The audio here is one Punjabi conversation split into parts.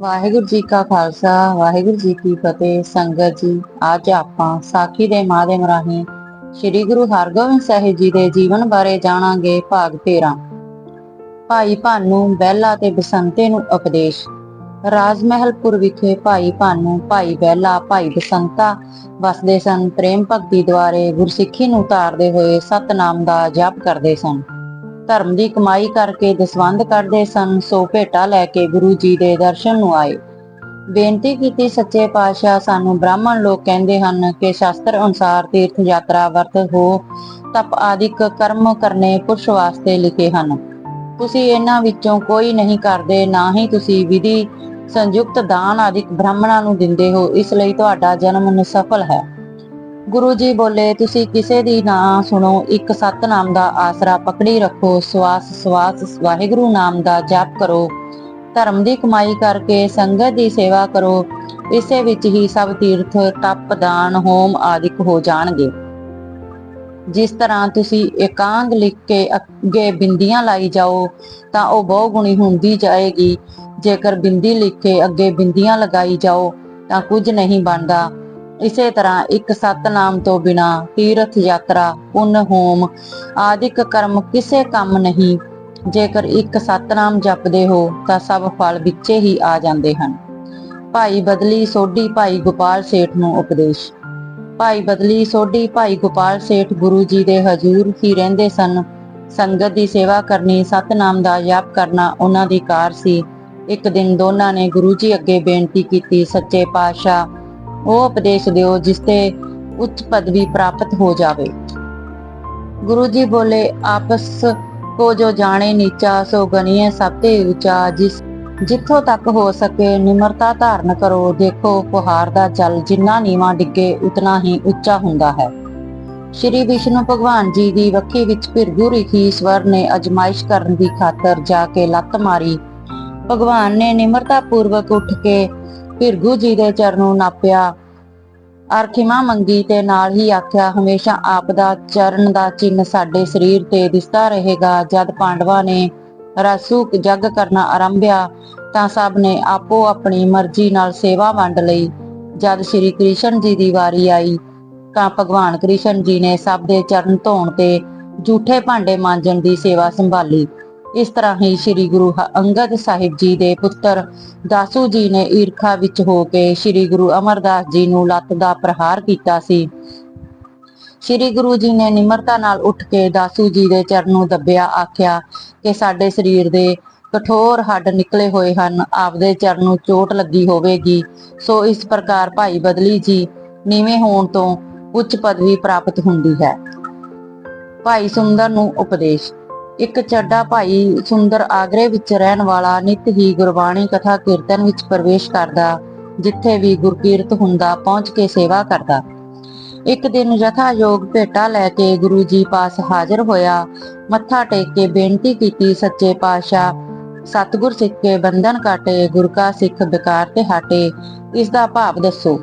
ਵਾਹਿਗੁਰੂ ਜੀ ਕਾ ਖਾਲਸਾ, ਵਾਹਿਗੁਰੂ ਜੀ ਕੀ ਫਤਿਹ। ਸੰਗਤ ਜੀ, ਅੱਜ ਆਪਾਂ ਸਾਖੀ ਦੇ ਮਾਧਿਅਮ ਰਾਹੀਂ ਸ੍ਰੀ ਗੁਰੂ ਹਰਗੋਬਿੰਦ ਸਾਹਿਬ ਜੀ ਦੇ ਜੀਵਨ ਬਾਰੇ ਜਾਣਾਂਗੇ ਭਾਗ 13 ਭਾਈ ਭਾਨੂ ਬਹਿਲਾ ਤੇ ਬਸੰਤੇ ਨੂੰ ਉਪਦੇਸ਼। ਰਾਜ ਮਹਿਲਪੁਰ ਵਿਖੇ ਭਾਈ ਭਾਨੂ, ਭਾਈ ਬਹਿਲਾ, ਭਾਈ ਬਸੰਤਾ ਵਸਦੇ ਸਨ। ਪ੍ਰੇਮ ਭਗਤੀ ਦੁਆਰੇ ਗੁਰਸਿੱਖੀ ਨੂੰ ਤਾਰਦੇ ਹੋਏ ਸਤਨਾਮ ਦਾ ਜਪ ਕਰਦੇ ਸਨ। ਧਰਮ ਦੀ ਕਮਾਈ ਕਰਕੇ ਦਸਵੰਦ ਕਰਦੇ ਸਨ, ਸੋ ਭੇਟਾ ਲੈ ਕੇ ਗੁਰੂ ਜੀ ਦੇ ਦਰਸ਼ਨ ਨੂੰ ਆਏ। ਬੇਨਤੀ ਕੀਤੀ ਸੱਚੇ ਪਾਤਸ਼ਾਹ, ਸਾਨੂੰ ਬ੍ਰਾਹਮਣ ਲੋਕ ਕਹਿੰਦੇ ਹਨ ਕਿ ਸ਼ਾਸਤਰ ਅਨੁਸਾਰ ਤੀਰਥ ਯਾਤਰਾ ਵਰਤ ਹੋ, ਤਪ ਆਦਿਕ ਕਰਮ ਕਰਨੇ ਪੁਰਸ਼ ਵਾਸਤੇ ਲਿਖੇ ਹਨ। ਤੁਸੀਂ ਇਹਨਾਂ ਵਿੱਚੋਂ ਕੋਈ ਨਹੀਂ ਕਰਦੇ, ਨਾ ਹੀ ਤੁਸੀਂ ਵਿਧੀ, ਸੰਯੁਕਤ ਦਾਨ ਆਦਿਕ ਬ੍ਰਾਹਮਣਾਂ ਨੂੰ ਦਿੰਦੇ ਹੋ, ਇਸ ਲਈ ਤੁਹਾਡਾ ਜਨਮ ਨਿਸਫਲ ਹੈ। ਗੁਰੂ ਜੀ ਬੋਲੇ, ਤੁਸੀਂ ਕਿਸੇ ਦੀ ਨਾ ਸੁਣੋ, ਇੱਕ ਸਤਨਾਮ ਦਾ ਆਸਰਾ ਪਕੜੀ ਰੱਖੋ, ਸਵਾਸ ਸਵਾਸ ਵਾਹਿਗੁਰੂ ਨਾਮ ਦਾ ਜਾਪ ਕਰੋ। ਧਰਮ ਦੀ ਕਮਾਈ ਕਰਕੇ ਸੰਗਤ ਦੀ ਸੇਵਾ ਕਰੋ, ਇਸੇ ਵਿੱਚ ਹੀ ਸਭ ਤੀਰਥ, ਤਪ, ਦਾਨ, ਹੋਮ ਆਦਿਕ ਹੋ ਜਾਣਗੇ। ਜਿਸ ਤਰ੍ਹਾਂ ਤੁਸੀਂ ਇਕਾਂਗ ਲਿਖ ਕੇ ਅੱਗੇ ਬਿੰਦੀਆਂ ਲਾਈ ਜਾਓ, ਤਾਂ ਉਹ ਬਹੁਗੁਣੀ ਹੁੰਦੀ ਜਾਏਗੀ। ਜੇਕਰ ਬਿੰਦੀ ਲਿਖ ਕੇ ਅੱਗੇ ਬਿੰਦੀਆਂ ਲਗਾਈ ਜਾਓ, ਤਾਂ ਕੁਝ ਨਹੀਂ ਬਣਦਾ। ਇਸੇ ਤਰ੍ਹਾਂ ਇੱਕ ਸਤਨਾਮ ਤੋਂ ਬਿਨਾ ਤੀਰਥ ਯਾਤਰਾ, ਪੁੰਨ ਹੋਮ ਆਦਿਕ ਕਰਮ ਕਿਸੇ ਕੰਮ ਨਹੀਂ। ਜੇਕਰ ਇੱਕ ਸਤਨਾਮ ਜਪਦੇ ਹੋ ਤਾਂ ਸਭ ਫਲ ਵਿੱਚੇ ਹੀ ਆ ਜਾਂਦੇ ਹਨ। ਭਾਈ ਬਦਲੀ ਸੋਢੀ ਭਾਈ ਗੋਪਾਲ ਸੇਠ ਨੂੰ ਉਪਦੇਸ਼। ਭਾਈ ਬਦਲੀ ਸੋਢੀ ਭਾਈ ਗੋਪਾਲ ਸੇਠ ਗੁਰੂ ਜੀ ਦੇ ਹਜ਼ੂਰ ਹੀ ਰਹਿੰਦੇ ਸਨ। ਸੰਗਤ ਦੀ ਸੇਵਾ ਕਰਨੀ, ਸਤਨਾਮ ਦਾ ਜਪ ਕਰਨਾ ਉਹਨਾਂ ਦੀ ਕਾਰ ਸੀ। ਇੱਕ ਦਿਨ ਦੋਨਾਂ ਨੇ ਗੁਰੂ ਜੀ ਅੱਗੇ ਬੇਨਤੀ ਕੀਤੀ, ਸੱਚੇ ਪਾਤਸ਼ਾਹ ਉਹ ਉਪਦੇਸ਼ ਦਿਓ ਜਿਸ ਤੇ ਉੱਚ ਪਦਵੀ ਪ੍ਰਾਪਤ ਹੋ ਜਾਵੇ। ਗੁਰੂ ਜੀ ਬੋਲੇ, ਆਪਸ ਕੋ ਜੋ ਜਾਣੇ ਨੀਚਾ, ਸੋ ਗਨੀਏ ਸਭ ਤੇ ਉੱਚਾ। ਜਿਸ ਜਿੱਥੋਂ ਤੱਕ ਹੋ ਸਕੇ ਨਿਮਰਤਾ ਧਾਰਨ ਕਰੋ। ਦੇਖੋ, ਪੁਹਾਰ ਦਾ ਜਲ ਜਿੰਨਾ ਨੀਵਾ ਡਿੱਗੇ, ਉਤਨਾ ਹੀ ਉੱਚਾ ਹੁੰਦਾ ਹੈ। ਸ਼੍ਰੀ ਵਿਸ਼ਨੂੰ ਭਗਵਾਨ ਜੀ ਦੀ ਵੱਖੀ ਵਿੱਚ ਭਿਰਗੂ ਰਿਖੀ ਈਸ਼ਵਰ ਨੇ ਅਜਮਾਇਸ਼ ਕਰਨ ਦੀ ਖਾਤਰ ਜਾ ਕੇ ਲੱਤ ਮਾਰੀ। ਭਗਵਾਨ ਨੇ ਨਿਮਰਤਾ ਪੂਰਵਕ ਉੱਠ ਕੇ ਭਿਰਗੂ ਜੀ ਦੇ ਚਰਨੋਂ ਨਾਪਿਆ। ਅਰਖਿਮਾ ਮੰਗੀ ਤੇ ਨਾਲ ਹੀ ਆਖਿਆ, ਹਮੇਸ਼ਾ ਆਪ ਦਾ ਚਰਨ ਦਾ ਚਿੰਨ ਸਾਡੇ ਸਰੀਰ ਤੇ ਦਿਸਦਾ ਰਹੇਗਾ। ਜਦ ਪਾਂਡਵਾਂ ਨੇ ਰਾਸੂ ਜੱਗ ਕਰਨਾ ਆਰੰਭਿਆ, ਤਾਂ ਸਭ ਨੇ ਆਪੋ ਆਪਣੀ ਮਰਜ਼ੀ ਨਾਲ ਸੇਵਾ ਵੰਡ ਲਈ। ਜਦ ਸ਼੍ਰੀ ਕ੍ਰਿਸ਼ਨ ਜੀ ਦੀ ਵਾਰੀ ਆਈ, ਤਾਂ ਭਗਵਾਨ ਕ੍ਰਿਸ਼ਨ ਜੀ ਨੇ ਸਭ ਦੇ ਚਰਨ ਧੋਣ ਤੇ ਝੂਠੇ ਭਾਂਡੇ ਮਾਂਜਣ ਦੀ ਸੇਵਾ ਸੰਭਾਲੀ। ਇਸ ਤਰ੍ਹਾਂ ਹੀ ਸ੍ਰੀ ਗੁਰੂ ਅੰਗਦ ਸਾਹਿਬ ਜੀ ਦੇ ਪੁੱਤਰ ਦਾਸੂ ਜੀ ਨੇ ਈਰਖਾ ਵਿੱਚ ਹੋ ਕੇ ਸ੍ਰੀ ਗੁਰੂ ਅਮਰਦਾਸ ਜੀ ਨੂੰ ਲੱਤ ਦਾ ਪ੍ਰਹਾਰ ਕੀਤਾ ਸੀ। ਸ੍ਰੀ ਗੁਰੂ ਜੀ ਨੇ ਨਿਮਰਤਾ ਨਾਲ ਉੱਠ ਕੇ ਦਾਸੂ ਜੀ ਦੇ ਚਰਨ ਨੂੰ ਦੱਬਿਆ, ਆਖਿਆ ਕਿ ਸਾਡੇ ਸਰੀਰ ਦੇ ਕਠੋਰ ਹੱਡ ਨਿਕਲੇ ਹੋਏ ਹਨ, ਆਪਦੇ ਚਰਨ ਨੂੰ ਚੋਟ ਲੱਗੀ ਹੋਵੇਗੀ। ਸੋ ਇਸ ਪ੍ਰਕਾਰ ਭਾਈ ਬਦਲੀ ਜੀ ਨੀਵੇਂ ਹੋਣ ਤੋਂ ਉੱਚ ਪਦਵੀ ਪ੍ਰਾਪਤ ਹੁੰਦੀ ਹੈ। ਭਾਈ ਸੁੰਦਰ ਨੂੰ ਉਪਦੇਸ਼। ਇੱਕ ਚੱਡਾ ਭਾਈ ਸੁੰਦਰ ਆਗਰੇ ਵਿੱਚ ਰਹਿਣ ਵਾਲਾ ਨਿਤ ਹੀ ਗੁਰਬਾਣੀ ਕਥਾ ਕੀਰਤਨ ਵਿੱਚ ਪ੍ਰਵੇਸ਼ ਕਰਦਾ, ਜਿੱਥੇ ਵੀ ਗੁਰਕੀਰਤ ਹੁੰਦਾ ਪਹੁੰਚ ਕੇ ਸੇਵਾ ਕਰਦਾ। ਇੱਕ ਦਿਨ ਯਥਾ ਯੋਗ ਭੇਟਾ ਲੈ ਕੇ ਗੁਰੂ ਜੀ ਪਾਸ ਹਾਜ਼ਰ ਹੋਇਆ। ਮੱਥਾ ਟੇਕ ਕੇ ਬੇਨਤੀ ਕੀਤੀ, ਸੱਚੇ ਪਾਤਸ਼ਾਹ, ਸਤਿਗੁਰ ਸਿੱਖ ਕੇ ਬੰਧਨ ਕਾਟੇ ਗੁਰ ਕਾ ਸਿੱਖ ਬੇਕਾਰ ਤੇ ਹਟੇ, ਇਸ ਦਾ ਭਾਵ ਦੱਸੋ।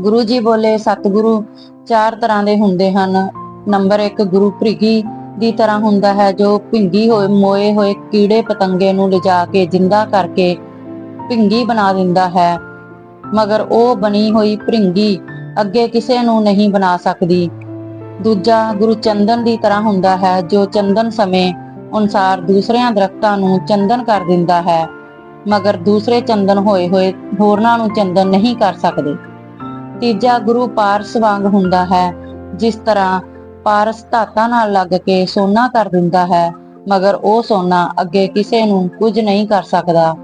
ਗੁਰੂ ਜੀ ਬੋਲੇ, ਸਤਿਗੁਰੂ, ਚਾਰ ਤਰ੍ਹਾਂ ਦੇ ਹੁੰਦੇ ਹਨ। ਨੰਬਰ 1 ਗੁਰੂ ਪ੍ਰਿਗੀ ਦੀ ਤਰ੍ਹਾਂ ਹੁੰਦਾ ਹੈ, ਜੋ ਭਿੰਗੀ ਹੋਏ, ਮੋਏ ਹੋਏ ਕੀੜੇ ਪਤੰਗੇ ਨੂੰ ਲਿਜਾ ਕੇ ਜਿੰਦਾ ਕਰਕੇ ਭਿੰਗੀ ਬਣਾ ਦਿੰਦਾ ਹੈ। ਮਗਰ ਉਹ ਬਣੀ ਹੋਈ ਭ੍ਰਿੰਗੀ ਅੱਗੇ ਕਿਸੇ ਨੂੰ ਨਹੀਂ ਬਣਾ ਸਕਦੀ। ਦੂਜਾ ਗੁਰੂ ਚੰਦਨ ਦੀ ਤਰ੍ਹਾਂ ਹੁੰਦਾ ਹੈ, ਜੋ ਚੰਦਨ ਸਮੇਂ ਅਨੁਸਾਰ ਦੂਸਰਿਆਂ ਦਰਖਤਾਂ ਨੂੰ ਚੰਦਨ ਕਰ ਦਿੰਦਾ ਹੈ। ਮਗਰ ਦੂਸਰੇ ਚੰਦਨ ਹੋਏ ਹੋਏ ਹੋਰਨਾਂ ਨੂੰ ਚੰਦਨ ਨਹੀਂ ਕਰ ਸਕਦੇ। ਤੀਜਾ ਗੁਰੂ ਪਾਰਸ ਵਾਂਗ ਹੁੰਦਾ ਹੈ, ਜਿਸ ਤਰ੍ਹਾਂ ਪਾਰਸ ਧਾਤਾਂ ਨਾਲ ਲੱਗ ਕੇ ਸੋਨਾ ਕਰ ਦਿੰਦਾ ਹੈ, ਮਗਰ ਉਹ ਸੋਨਾ ਅੱਗੇ ਕਿਸੇ ਨੂੰ ਕੁਝ ਨਹੀਂ ਕਰ ਸਕਦਾ।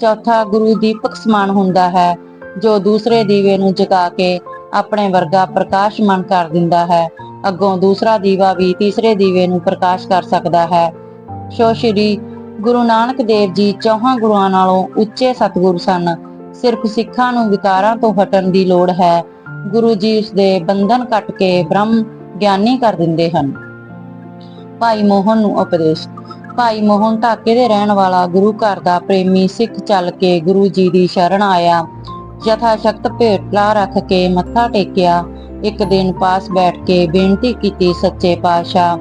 ਚੌਥਾ ਗੁਰੂ ਦੀਪਕ ਸਮਾਨ ਹੁੰਦਾ ਹੈ, ਜੋ ਦੂਸਰੇ ਦੀਵੇ ਨੂੰ ਜਗਾ ਕੇ ਆਪਣੇ ਵਰਗਾ ਪ੍ਰਕਾਸ਼ਮਾਨ ਕਰ ਦਿੰਦਾ ਹੈ। ਅੱਗੋਂ ਦੂਸਰਾ ਦੀਵਾ ਵੀ ਤੀਸਰੇ ਦੀਵੇ ਨੂੰ ਪ੍ਰਕਾਸ਼ ਕਰ ਸਕਦਾ ਹੈ। ਸੋ ਸ਼੍ਰੀ ਗੁਰੂ ਨਾਨਕ ਦੇਵ ਜੀ ਚੌਹਾਂ ਗੁਰੂਆਂ ਨਾਲੋਂ ਉੱਚੇ ਸਤਿਗੁਰ ਸਨ। ਸਿਰਫ ਸਿੱਖਾਂ ਨੂੰ ਵਿਕਾਰਾਂ ਤੋਂ ਹਟਣ ਦੀ ਲੋੜ ਹੈ। ਗੁਰੂ ਜੀ ਉਸ ਦੇ ਬੰਧਨ ਕੱਟ ਕੇ ਬ੍ਰਹਮ ਗਿਆਨੀ ਕਰ ਦਿੰਦੇ ਹਨ। ਭਾਈ ਮੋਹਨ ਨੂੰ ਉਪਦੇਸ਼, ਭਾਈ ਮੋਹਨ ਢਾਕੇ ਦੇ ਰਹਿਣ ਵਾਲਾ ਗੁਰੂ ਘਰ ਦਾ ਪ੍ਰੇਮੀ ਸਿੱਖ ਚੱਲ ਕੇ ਗੁਰੂ ਜੀ ਦੀ ਸ਼ਰਨ ਆਇਆ। ਯਥਾ ਸ਼ਕਤ ਭੇਟਲਾ ਰੱਖ ਕੇ ਮੱਥਾ ਟੇਕਿਆ। ਇੱਕ ਦਿਨ ਪਾਸ ਬੈਠ ਕੇ ਬੇਨਤੀ ਕੀਤੀ ਸੱਚੇ ਪਾਤਸ਼ਾਹ,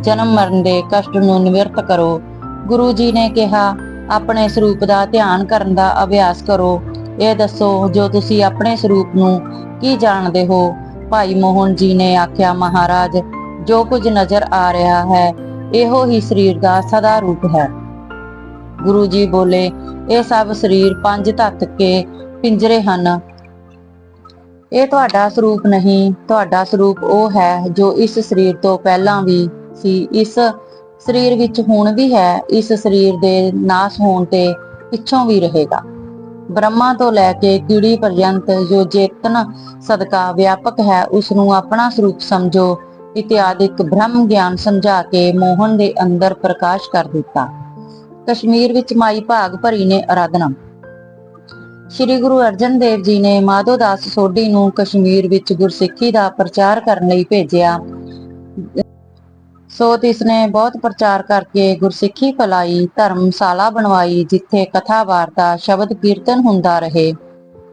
ਜਨਮ ਮਰਨ ਦੇ ਕਸ਼ਟ ਨੂੰ ਨਿਵਰਤ ਕਰੋ। ਗੁਰੂ ਜੀ ਨੇ ਕਿਹਾ, ਆਪਣੇ ਸਰੂਪ ਦਾ ਧਿਆਨ ਕਰਨ ਦਾ ਅਭਿਆਸ ਕਰੋ। ਇਹ ਦੱਸੋ, ਜੋ ਤੁਸੀਂ ਆਪਣੇ ਸਰੂਪ ਨੂੰ ਕੀ ਜਾਣਦੇ ਹੋ? ਭਾਈ ਮੋਹਨ ਜੀ ਨੇ ਆਖਿਆ, ਮਹਾਰਾਜ, ਜੋ ਕੁਝ ਨਜ਼ਰ ਆ ਰਿਹਾ ਹੈ, ਇਹੋ ਹੀ ਸਰੀਰ ਦਾ ਸਦਾ ਰੂਪ ਹੈ। ਗੁਰੂ ਜੀ ਬੋਲੇ, ਇਹ ਸਭ ਸਰੀਰ ਪੰਜ ਤੱਤ ਕੇ ਪਿੰਜਰੇ ਹਨ। ਇਹ ਤੁਹਾਡਾ ਸਰੂਪ ਨਹੀਂ, ਤੁਹਾਡਾ ਸਰੂਪ ਉਹ ਹੈ ਜੋ ਇਸ ਸਰੀਰ ਤੋਂ ਪਹਿਲਾਂ ਵੀ ਸੀ। ਇਸ ਸਰੀਰ ਵਿੱਚ ਹੁਣ ਵੀ ਹੈ, ਇਸ ਸਰੀਰ ਦੇ ਨਾਸ ਹੋਣ ਤੇ ਪਿੱਛੋਂ ਵੀ ਰਹੇਗਾ। ਬ੍ਰਹਮਾ ਤੋਂ ਲੈ ਕੇ ਕੀੜੀ ਪਰਯੰਤ ਜੋ ਚੇਤਨ ਸਦਕਾ ਵਿਆਪਕ ਹੈ ਉਸ ਨੂੰ ਆਪਣਾ ਸਰੂਪ ਸਮਝੋ। ਇਤਿਆਦਿਕ ਬ੍ਰਹਮ ਗਿਆਨ ਸਮਝਾ ਕੇ ਮੋਹਨ ਦੇ ਅੰਦਰ ਪ੍ਰਕਾਸ਼ ਕਰ ਦਿੱਤਾ। ਕਸ਼ਮੀਰ ਵਿੱਚ ਮਾਈ ਭਾਗ ਭਰੀ ਨੇ ਅਰਾਧਨਾ। ਸ੍ਰੀ ਗੁਰੂ ਅਰਜਨ ਦੇਵ ਜੀ ਨੇ ਮਾਧੋ ਦਾਸ ਸੋਢੀ ਨੂੰ ਕਸ਼ਮੀਰ ਵਿੱਚ ਗੁਰਸਿੱਖੀ ਦਾ ਪ੍ਰਚਾਰ ਕਰਨ ਲਈ ਭੇਜਿਆ। ਸੋ ਤਿਸਨੇ ਬਹੁਤ ਪ੍ਰਚਾਰ ਕਰਕੇ ਗੁਰਸਿੱਖੀ ਫੈਲਾਈ ਧਰਮਸ਼ਾਲਾ ਬਣਵਾਈ, ਜਿੱਥੇ ਕਥਾ ਵਾਰਤਾ ਸ਼ਬਦ ਕੀਰਤਨ ਹੁੰਦਾ ਰਹੇ।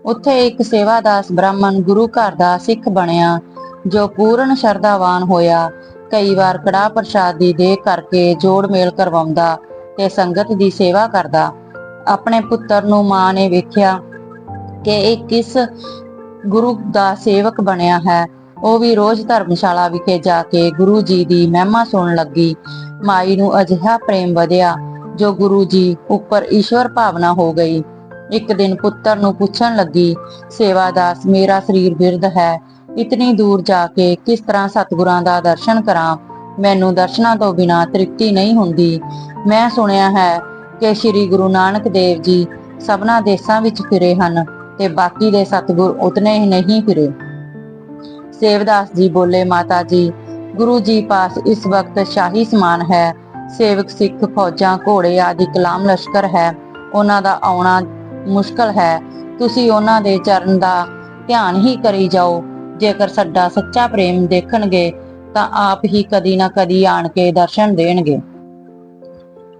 ਉੱਥੇ ਇੱਕ ਸੇਵਾਦਾਸ ਬ੍ਰਾਹਮਣ ਗੁਰੂ ਘਰ ਦਾ ਸਿੱਖ ਬਣਿਆ, ਜੋ ਪੂਰਨ ਸ਼ਰਧਾਵਾਨ ਹੋਇਆ। ਕਈ ਵਾਰ ਕੜਾ ਪ੍ਰਸ਼ਾਦ ਦੀ ਦੇ ਕਰਕੇ ਜੋੜ ਮੇਲ ਕਰਵਾਉਂਦਾ ਤੇ ਸੰਗਤ ਦੀ ਸੇਵਾ ਕਰਦਾ। ਆਪਣੇ ਪੁੱਤਰ ਨੂੰ ਮਾਂ ਨੇ ਵੇਖਿਆ ਕਿ ਇਹ ਕਿਸ ਗੁਰੂ ਦਾ ਸੇਵਕ ਬਣਿਆ ਹੈ। ਉਹ ਵੀ ਰੋਜ਼ ਧਰਮਸ਼ਾਲਾ ਵਿਖੇ ਜਾ ਕੇ ਗੁਰੂ ਜੀ ਦੀ ਮਹਿਮਾ ਸੁਣਨ ਲੱਗੀ। ਮਾਈ ਨੂੰ ਅਜਿਹਾ ਪ੍ਰੇਮ ਵਧਿਆ ਜੋ ਗੁਰੂ ਜੀ ਉੱਪਰ ਈਸ਼ਵਰ ਭਾਵਨਾ ਹੋ ਗਈ। ਇੱਕ ਦਿਨ ਪੁੱਤਰ ਨੂੰ ਪੁੱਛਣ ਲੱਗੀ, ਸੇਵਾਦਾਸ, ਮੇਰਾ ਸਰੀਰ ਬਿਰਧ ਹੈ, ਇਤਨੀ ਦੂਰ ਜਾ ਕੇ ਕਿਸ ਤਰ੍ਹਾਂ ਸਤਿਗੁਰਾਂ ਦਾ ਦਰਸ਼ਨ ਕਰਾਂ? ਮੈਨੂੰ ਦਰਸ਼ਨਾਂ ਤੋਂ ਬਿਨਾ ਤ੍ਰਿਪਤੀ ਨਹੀਂ ਹੁੰਦੀ। ਮੈਂ ਸੁਣਿਆ ਹੈ ਕਿ ਸ੍ਰੀ ਗੁਰੂ ਨਾਨਕ ਦੇਵ ਜੀ ਸਭਨਾ ਦੇਸ਼ਾਂ ਵਿੱਚ ਫਿਰੇ ਹਨ ਤੇ ਬਾਕੀ ਦੇ ਸਤਿਗੁਰ ਉਤਨੇ ਹੀ ਨਹੀਂ ਫਿਰੇ। ਸੇਵਦਾਸ ਜੀ ਬੋਲੇ, ਮਾਤਾ ਜੀ, ਗੁਰੂ ਜੀ ਪਾਸ ਇਸ ਵਕਤ ਸ਼ਾਹੀ ਸਮਾਨ ਹੈ। ਸੇਵਕ, ਸਿੱਖ, ਫੌਜਾਂ, ਘੋੜੇ ਆਦਿ ਕਲਾਮ ਲਸ਼ਕਰ ਹੈ। ਉਹਨਾਂ ਦਾ ਆਉਣਾ ਮੁਸ਼ਕਲ ਹੈ। ਤੁਸੀਂ ਉਹਨਾਂ ਦੇ ਚਰਨ ਦਾ ਧਿਆਨ ਹੀ ਕਰੀ ਜਾਓ। ਜੇਕਰ ਸਾਡਾ ਸੱਚਾ ਪ੍ਰੇਮ ਦੇਖਣਗੇ, ਤਾਂ ਆਪ ਹੀ ਕਦੀ ਨਾ ਕਦੀ ਆਣ ਕੇ ਦਰਸ਼ਨ ਦੇਣਗੇ।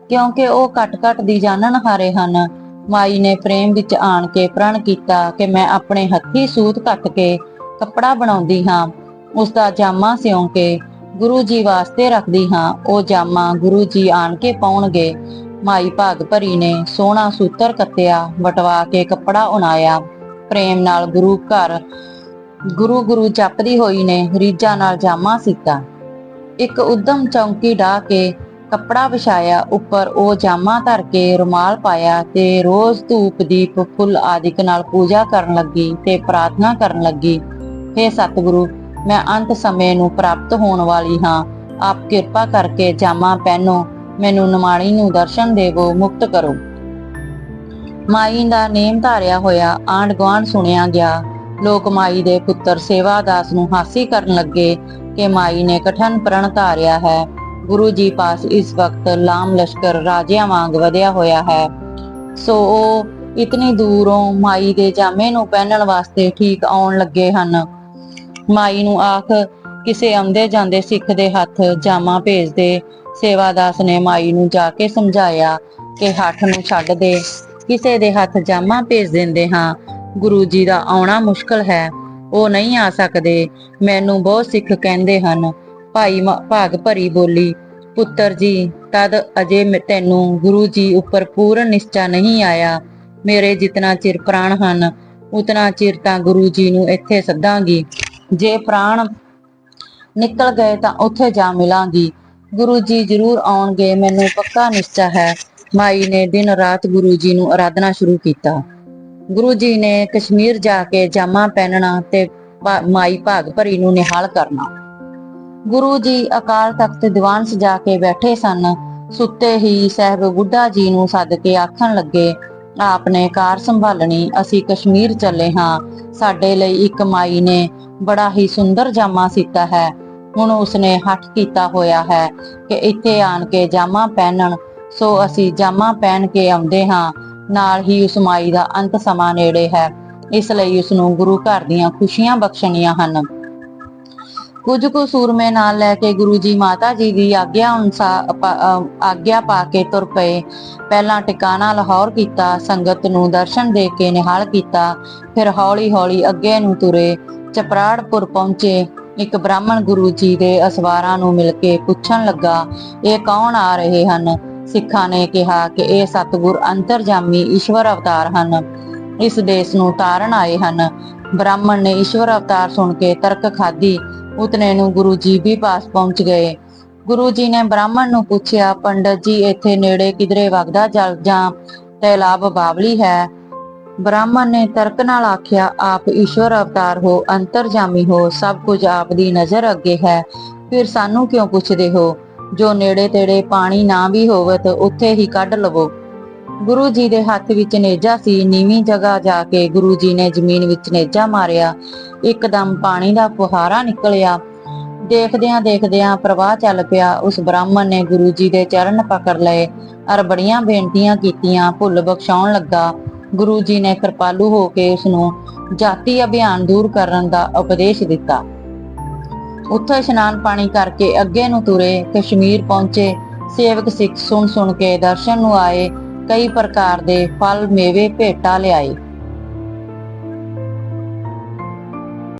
ਕਿਉਂਕਿ ਉਹ ਘਟ-ਘਟ ਦੀ ਜਾਣਨ ਹਾਰੇ ਹਨ। ਮਾਈ ਨੇ ਪ੍ਰੇਮ ਵਿੱਚ ਆਣ ਕੇ ਪ੍ਰਣ ਕੀਤਾ ਕਿ ਮੈਂ ਆਪਣੇ ਹੱਥੀ ਸੂਤ ਕੱਟ ਕੇ ਕੱਪੜਾ ਬਣਾਉਂਦੀ ਹਾਂ ਉਸ ਦਾ ਜਾਮਾ ਸਿਉਂ ਕੇ, ਗੁਰੂ ਜੀ ਵਾਸਤੇ ਰੱਖਦੀ ਹਾਂ। ਉਹ ਜਾਮਾ ਗੁਰੂ ਜੀ ਆਣ ਕੇ ਪਾਉਣਗੇ। ਮਾਈ ਭਾਗ ਭਰੀ ਨੇ ਸੋਹਣਾ ਸੂਤਰ ਕੱਤਿਆ, ਵਟਵਾ ਕੇ ਕੱਪੜਾ ਉਣਾਇਆ। ਪ੍ਰੇਮ ਨਾਲ ਗੁਰੂ ਘਰ, ਗੁਰੂ ਗੁਰੂ ਜਪਦੀ ਹੋਈ ਨੇ ਰੀਜਾ ਨਾਲ ਜਾਮਾ ਸੀਤਾ। ਇੱਕ ਉਦਮ ਚੌਂਕੀ ਢਾ ਕੇ ਕੱਪੜਾ ਵਿਛਾਇਆ, ਉੱਪਰ ਉਹ ਜਾਮਾ ਧਰ ਕੇ ਰੁਮਾਲ ਪਾਇਆ ਤੇ ਰੋਜ਼ ਧੂਪ, ਦੀਪ, ਫੁੱਲ ਆਦਿਕ ਨਾਲ ਪੂਜਾ ਕਰਨ ਲੱਗੀ ਤੇ ਪ੍ਰਾਰਥਨਾ ਕਰਨ ਲੱਗੀ। हे ਸਤਿਗੁਰੂ, ਮੈਂ ਅੰਤ ਸਮੇਂ ਨੂੰ ਪ੍ਰਾਪਤ ਹੋਣ ਵਾਲੀ ਹਾਂ। ਆਪ ਕਿਰਪਾ ਕਰਕੇ ਜਾਮਾ ਪਹਿਨੋ, ਮੈਨੂੰ ਨਿਮਾਣੀ ਨੂੰ ਦਰਸ਼ਨ ਦੇਵੋ, ਮੁਕਤ ਕਰੋ। ਮਾਈ ਦਾ ਨੇਮ ਧਾਰਿਆ ਹੋਇਆ ਆਂਢ ਗੁਆਂਢ ਸੁਣਿਆ ਗਿਆ। ਲੋਕ ਮਾਈ ਦੇ ਪੁੱਤਰ ਸੇਵਾਦਾਸ ਨੂੰ ਹਾਸੀ ਕਰਨ ਲੱਗੇ ਕਿ ਮਾਈ ਨੇ ਕਠਨ ਪ੍ਰਣ ਧਾਰਿਆ ਹੈ। ਗੁਰੂ ਜੀ ਪਾਸ ਇਸ ਵਕਤ ਲਾਮ ਲਸ਼ਕਰ ਰਾਜਿਆਂ ਵਾਂਗ ਵਧਿਆ ਹੋਇਆ ਹੈ। ਸੋ ਉਹ ਇਤਨੀ ਦੂਰੋਂ ਮਾਈ ਦੇ ਜਾਮੇ ਨੂੰ ਪਹਿਨਣ ਵਾਸਤੇ ਠੀਕ ਆਉਣ ਲੱਗੇ ਹਨ। ਮਾਈ ਨੂੰ ਆਖ, ਕਿਸੇ ਆਉਂਦੇ ਜਾਂਦੇ ਸਿੱਖ ਦੇ ਹੱਥ ਜਾਮਾ ਭੇਜ ਦੇ। ਸੇਵਾਦਾਸ ਨੇ ਮਾਈ ਨੂੰ ਜਾ ਕੇ ਸਮਝਾਇਆ ਕਿ ਹੱਥ ਨੂੰ ਛੱਡ ਦੇ। ਕਿਸੇ ਦੇ ਹੱਥ ਜਾਮਾ ਭੇਜ ਦਿੰਦੇ ਹਾਂ। ਗੁਰੂ ਜੀ ਦਾ ਆਉਣਾ ਮੁਸ਼ਕਲ ਹੈ। ਉਹ ਨਹੀਂ ਆ ਸਕਦੇ। ਮੈਨੂੰ ਬਹੁਤ ਸਿੱਖ ਕਹਿੰਦੇ ਹਨ। ਭਾਈ ਮ- ਭਾਗ ਭਰੀ ਬੋਲੀ, ਪੁੱਤਰ ਜੀ, ਤਦ ਅਜੇ ਤੈਨੂੰ ਗੁਰੂ ਜੀ ਉੱਪਰ ਪੂਰਨ ਨਿਸ਼ਚਾ ਨਹੀਂ ਆਇਆ। ਮੇਰੇ ਜਿਤਨਾ ਚਿਰ ਪ੍ਰਾਣ ਹਨ, ਉਤਨਾ ਚਿਰ ਤਾਂ ਗੁਰੂ ਜੀ ਨੂੰ ਇੱਥੇ ਸੱਦਾਂਗੀ। ਜੇ ਪ੍ਰਾਣ ਨਿਕਲ ਗਏ ਤਾਂ ਉੱਥੇ ਜਾ ਮਿਲਾਂਗੀ। ਗੁਰੂ ਜੀ ਜ਼ਰੂਰ ਆਉਣਗੇ, ਮੈਨੂੰ ਪੱਕਾ ਨਿਸ਼ਚਾ ਹੈ। ਮਾਈ ਨੇ ਦਿਨ ਰਾਤ ਗੁਰੂ ਜੀ ਨੂੰ ਆਰਾਧਨਾ ਸ਼ੁਰੂ ਕੀਤਾ। ਗੁਰੂ ਜੀ ਨੇ ਕਸ਼ਮੀਰ ਜਾ ਕੇ ਜਾਮਾ ਪਹਿਨਣਾ ਤੇ ਮਾਈ ਭਾਗ ਭਰੀ ਨੂੰ ਨਿਹਾਲ ਕਰਨਾ। ਗੁਰੂ ਜੀ ਅਕਾਲ ਤਖਤ ਦੀਵਾਨ ਸਜਾ ਕੇ ਬੈਠੇ ਸਨ। ਸੁੱਤੇ ਹੀ ਸਹਿਬ ਬੁੱਢਾ ਜੀ ਨੂੰ ਸੱਦ ਕੇ ਆਖਣ ਲੱਗੇ ਆਪ ਨੇ ਕਾਰ ਸੰਭਾਲਣੀ, ਅਸੀਂ ਕਸ਼ਮੀਰ ਚੱਲੇ ਹਾਂ। ਸਾਡੇ ਲਈ ਇੱਕ ਮਾਈ ਨੇ ਬੜਾ ਹੀ ਸੁੰਦਰ ਜਾਮਾ ਸੀਤਾ ਹੈ। ਹੁਣ ਉਸਨੇ ਹੱਠ ਕੀਤਾ ਹੋਇਆ ਹੈ ਕਿ ਇੱਥੇ ਆਣ ਕੇ ਜਾਮਾ ਪਹਿਨਣ। ਸੋ ਅਸੀਂ ਜਾਮਾ ਪਹਿਨ ਕੇ ਆਉਂਦੇ ਹਾਂ। ਨਾਲ ਹੀ ਉਸ ਮਾਈ ਦਾ ਅੰਤ ਸਮਾਂ ਨੇੜੇ ਹੈ। ਇਸ ਲਈ ਉਸ ਨੂੰ ਗੁਰੂ ਘਰ ਦੀਆਂ ਖੁਸ਼ੀਆਂ ਬਖਸ਼ਣੀਆਂ ਹਨ। ਕੁਝ ਕੁ ਸੂਰਮੇ ਨਾਲ ਲੈ ਕੇ ਗੁਰੂ ਜੀ ਮਾਤਾ ਜੀ ਦੀ ਆਗਿਆ ਅਨੁਸਾਰ ਆਗਿਆ ਪਾ ਕੇ ਤੁਰ ਪਏ। ਪਹਿਲਾਂ ਟਿਕਾਣਾ ਲਾਹੌਰ ਕੀਤਾ, ਸੰਗਤ ਨੂੰ ਦਰਸ਼ਨ ਦੇ ਕੇ ਨਿਹਾਲ ਕੀਤਾ, ਫਿਰ ਹੌਲੀ ਹੌਲੀ ਅੱਗੇ ਨੂੰ ਤੁਰੇ। ਚਪਰਾੜਪੁਰ ਪਹੁੰਚੇ। ਇੱਕ ਬ੍ਰਾਹਮਣ ਗੁਰੂ ਜੀ ਦੇ ਅਸਵਾਰਾਂ ਨੂੰ ਮਿਲ ਕੇ ਪੁੱਛਣ ਲੱਗਾ, ਇਹ ਕੌਣ ਆ ਰਹੇ ਹਨ? ਸਿੱਖਾਂ ਨੇ ਕਿਹਾ ਕਿ ਇਹ ਸਤਿਗੁਰ ਅੰਤਰਜਾਮੀ ਈਸ਼ਵਰ ਅਵਤਾਰ ਹਨ। ਇਸ ਦੇਸ਼ ਨੂੰ ਤਾਰਨ ਆਏ ਹਨ। ਬ੍ਰਾਹਮਣ ਨੇ ਈਸ਼ਵਰ ਅਵਤਾਰ ਸੁਣ ਕੇ ਤਰਕ ਖਾਧੀ। ਉਤਨੇ ਨੂੰ ਗੁਰੂ ਜੀ ਵੀ ਪਾਸ ਪਹੁੰਚ ਗਏ। ਗੁਰੂ ਜੀ ਨੇ ਬ੍ਰਾਹਮਣ ਨੂੰ ਪੁੱਛਿਆ, ਪੰਡਤ ਜੀ, ਇੱਥੇ ਨੇੜੇ ਕਿਧਰੇ ਵਗਦਾ ਜਲ ਜਾਂ ਤੈਲਾਬ ਬਾਵਲੀ ਹੈ? ਬ੍ਰਾਹਮਣ ਨੇ ਤਰਕ ਨਾਲ ਆਖਿਆ, ਆਪ ਈਸ਼ਵਰ ਅਵਤਾਰ ਹੋ, ਅੰਤਰਜਾਮੀ ਹੋ, ਸਭ ਕੁਝ ਆਪ ਦੀ ਨਜ਼ਰ ਅੱਗੇ ਹੈ। ਫਿਰ ਸਾਨੂੰ ਕਿਉਂ ਪੁੱਛਦੇ ਹੋ? ਜੋ ਨੇੜੇ ਤੇੜੇ ਪਾਣੀ ਨਾ ਵੀ ਹੋਵਤ, ਉੱਥੇ ਹੀ ਕੱਢ ਲਵੋ। ਗੁਰੂ ਜੀ ਦੇ ਹੱਥ ਵਿੱਚ ਨੇਜਾ ਸੀ। ਨੀਵੀਂ ਜਗ੍ਹਾ ਜਾ ਕੇ ਗੁਰੂ ਜੀ ਨੇ ਜ਼ਮੀਨ ਵਿੱਚ ਨੇਜਾ ਮਾਰਿਆ। ਇੱਕਦਮ ਪਾਣੀ ਦਾ ਫੁਹਾਰਾ ਨਿਕਲਿਆ। ਦੇਖਦਿਆਂ ਦੇਖਦਿਆਂ ਪ੍ਰਵਾਹ ਚੱਲ ਪਿਆ। ਉਸ ਬ੍ਰਾਹਮਣ ਨੇ ਗੁਰੂ ਜੀ ਦੇ ਚਰਨ ਪਕੜ ਲਏ। ਅਰ ਬੜੀਆਂ ਬੇਨਤੀਆਂ ਕੀਤੀਆਂ। ਭੁੱਲ ਬਖਸ਼ਾਉਣ ਲੱਗਾ। ਗੁਰੂ ਜੀ ਨੇ ਕਿਰਪਾਲੂ ਹੋ ਕੇ ਉਸ ਨੂੰ ਜਾਤੀ ਅਭਿਆਨ ਦੂਰ ਕਰਨ ਦਾ ਉਪਦੇਸ਼ ਦਿੱਤਾ। ਉੱਥੇ ਇਸ਼ਨਾਨ ਪਾਣੀ ਕਰਕੇ ਅੱਗੇ ਨੂੰ ਤੁਰੇ। ਕਸ਼ਮੀਰ ਪਹੁੰਚੇ। ਸੇਵਕ ਸਿੱਖ ਸੁਣ ਸੁਣ ਕੇ ਦਰਸ਼ਨ ਨੂੰ ਆਏ। ਕਈ ਪ੍ਰਕਾਰ ਦੇ ਫਲ ਮੇਵੇ ਭੇਟਾ ਲਿਆਏ।